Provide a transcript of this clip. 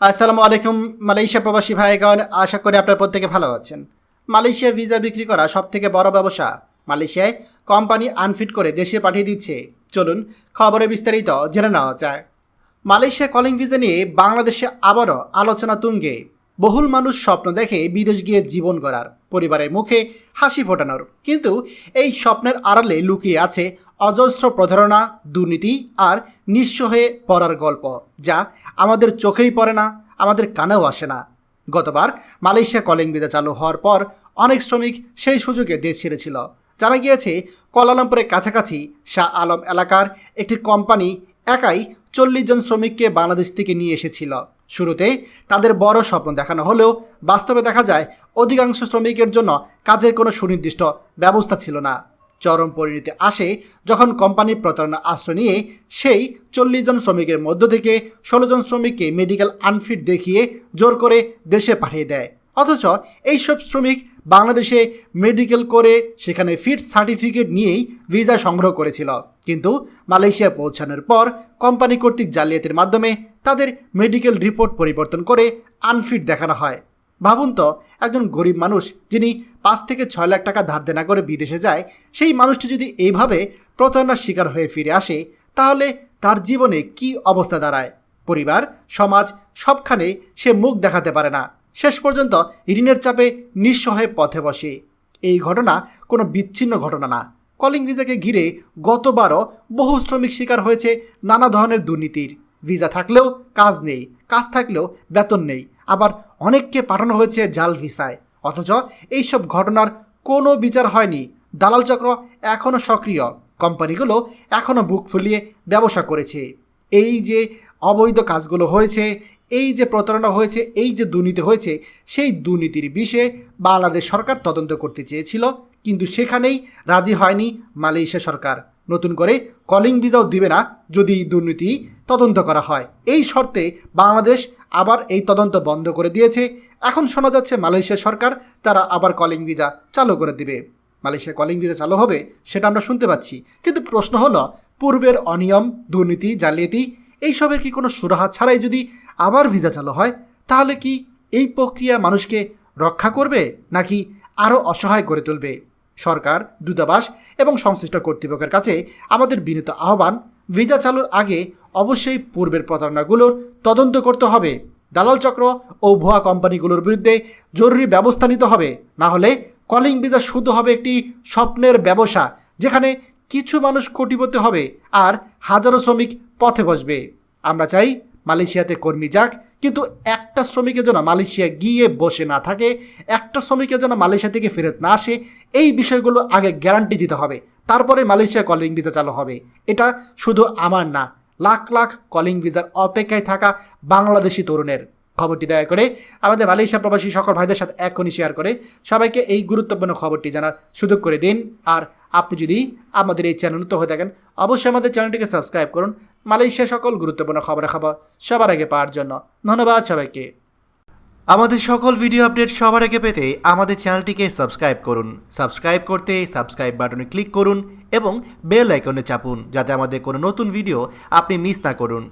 আসসালামু আলাইকুম মালয়েশিয়া প্রবাসী ভাইগণ, আশা করি আপনারা প্রত্যেকে ভালো আছেন। মালয়েশিয়া ভিসা বিক্রি করা সবথেকে বড় ব্যবসা। মালয়েশিয়ায় কোম্পানি আনফিট করে দেশে পাঠিয়ে দিচ্ছে। চলুন খবরে বিস্তারিত জেনে নেওয়া যায় মালয়েশিয়া কলিং ভিসা নিয়ে বাংলাদেশে আবারও আলোচনা তুঙ্গে। বহুল মানুষ স্বপ্ন দেখে বিদেশ গিয়ে জীবন গড়ার। পরিবারের মুখে হাসি ফোটানোর। কিন্তু এই স্বপ্নের আড়ালে লুকিয়ে আছে অজস্র প্রতারণা, দুর্নীতি আর নিঃস্ব হয়ে পড়ার গল্প, যা আমাদের চোখেই পড়ে না, আমাদের কানেও আসে না। গতবার মালয়েশিয়া কলিং ভিসা চালু হওয়ার পর অনেক শ্রমিক সেই সুযোগে দেশ ছেড়েছিল। জানা গিয়েছে, কোয়ালালামপুরের কাছাকাছি শাহ আলম এলাকার একটি কোম্পানি একাই চল্লিশ জন শ্রমিককে বাংলাদেশ থেকে নিয়ে এসেছিল। শুরুতে তাদের বড় স্বপ্ন দেখানো হলেও বাস্তবে দেখা যায়, অধিকাংশ শ্রমিকের জন্য কাজের কোনো সুনির্দিষ্ট ব্যবস্থা ছিল না। চরম পরিণতি আসে যখন কোম্পানির প্রতারণা আশ্রয় নিয়ে সেই চল্লিশ জন শ্রমিকের মধ্য থেকে ষোলো জন শ্রমিককে মেডিকেল আনফিট দেখিয়ে জোর করে দেশে পাঠিয়ে দেয়। অথচ এইসব শ্রমিক বাংলাদেশে মেডিকেল করে সেখানে ফিট সার্টিফিকেট নিয়েই ভিসা সংগ্রহ করেছিল। কিন্তু মালয়েশিয়া পৌঁছানোর পর কোম্পানি কর্তৃক জালিয়াতির মাধ্যমে তাদের মেডিকেল রিপোর্ট পরিবর্তন করে আনফিট দেখানো হয়। ভাবুন তো, একজন গরিব মানুষ যিনি পাঁচ থেকে ছয় লাখ টাকা ধার দেনা করে বিদেশে যায়, সেই মানুষটি যদি এইভাবে প্রতারণার শিকার হয়ে ফিরে আসে, তাহলে তার জীবনে কি অবস্থা দাঁড়ায়? পরিবার, সমাজ সবখানে সে মুখ দেখাতে পারে না। শেষ পর্যন্ত ঋণের চাপে নিঃস্ব হয়ে পথে বসে। এই ঘটনা কোনো বিচ্ছিন্ন ঘটনা না। কলিং ভিসাকে ঘিরে গতবারও বহু শ্রমিক শিকার হয়েছে নানা ধরনের দুর্নীতির। ভিসা থাকলেও কাজ নেই, কাজ থাকলেও বেতন নেই। আবার অনেককে পাঠানো হয়েছে জাল ভিসায়। অথচ এইসব ঘটনার কোনো বিচার হয়নি। দালাল চক্র এখনও সক্রিয়। কোম্পানিগুলো এখনও বুক ফুলিয়ে ব্যবসা করেছে। এই যে অবৈধ কাজগুলো হয়েছে, এই যে প্রতারণা হয়েছে, এই যে দুর্নীতি হয়েছে, সেই দুর্নীতির বিষয়ে বাংলাদেশ সরকার তদন্ত করতে চেয়েছিল, কিন্তু সেখানেই রাজি হয়নি মালয়েশিয়া সরকার। নতুন করে কলিং ভিসাও দিবে না যদি দুর্নীতি তদন্ত করা হয়। এই শর্তে বাংলাদেশ আবার এই তদন্ত বন্ধ করে দিয়েছে। এখন শোনা যাচ্ছে মালয়েশিয়া সরকার তারা আবার কলিং ভিসা চালু করে দিবে। মালয়েশিয়া কলিং ভিসা চালু হবে সেটা আমরা শুনতে পাচ্ছি। কিন্তু প্রশ্ন হলো, পূর্বের অনিয়ম, দুর্নীতি, জালিয়াতি, এইসবের কি কোনো সুরাহা ছাড়াই যদি আবার ভিসা চালু হয়, তাহলে কি এই প্রক্রিয়া মানুষকে রক্ষা করবে নাকি আরও অসহায় করে তুলবে? সরকার, দূতাবাস এবং সংশ্লিষ্ট কর্তৃপক্ষের কাছে আমাদের বিনীত আহ্বান ভিসা চালুর আগে অবশ্যই পূর্বের প্রতারণাগুলোর তদন্ত করতে হবে। দালাল চক্র ও ভুয়া কোম্পানিগুলোর বিরুদ্ধে জরুরি ব্যবস্থা নিতে হবে। না হলে কলিং ভিসা শুধু হবে একটি স্বপ্নের ব্যবসা, যেখানে কিছু মানুষ কোটিপতি হবে আর হাজারো শ্রমিক পথে বসবে। আমরা চাই মালয়েশিয়াতে কর্মী যাক কিন্তু একটা শ্রমিকের জন্য মালয়েশিয়া গিয়ে বসে না থাকে, একটা শ্রমিকের জন্য মালয়েশিয়া থেকে ফেরত না আসে, এই বিষয়গুলো আগে গ্যারান্টি দিতে হবে। তারপরে মালয়েশিয়া কলিং ভিসা চালু হবে। এটা শুধু আমার না, লাখ লাখ কলিং ভিসার অপেক্ষায় থাকা বাংলাদেশি তরুণের খবরটি দয়া করে আমাদের মালয়েশিয়া প্রবাসী সকল ভাইদের সাথে এখনই শেয়ার করে। সবাইকে এই গুরুত্বপূর্ণ খবরটি জানার সুযোগ করে দিন। আর আপনি যদি আমাদের এই চ্যানেল নতুন হয়ে থাকেন, অবশ্যই আমাদের চ্যানেলটিকে সাবস্ক্রাইব করুন। মালয়েশিয়া সকল গুরুত্বপূর্ণ খবরাখবর সবার আগে পাওয়ার জন্য। ধন্যবাদ সবাইকে। আমাদের সকল ভিডিও আপডেট সবার আগে পেতে আমাদের চ্যানেলটিকে সাবস্ক্রাইব করুন। সাবস্ক্রাইব করতে সাবস্ক্রাইব বাটনে ক্লিক করুন এবং বেল আইকনে চাপুন যাতে আমাদের কোনো নতুন ভিডিও আপনি মিস না করুন।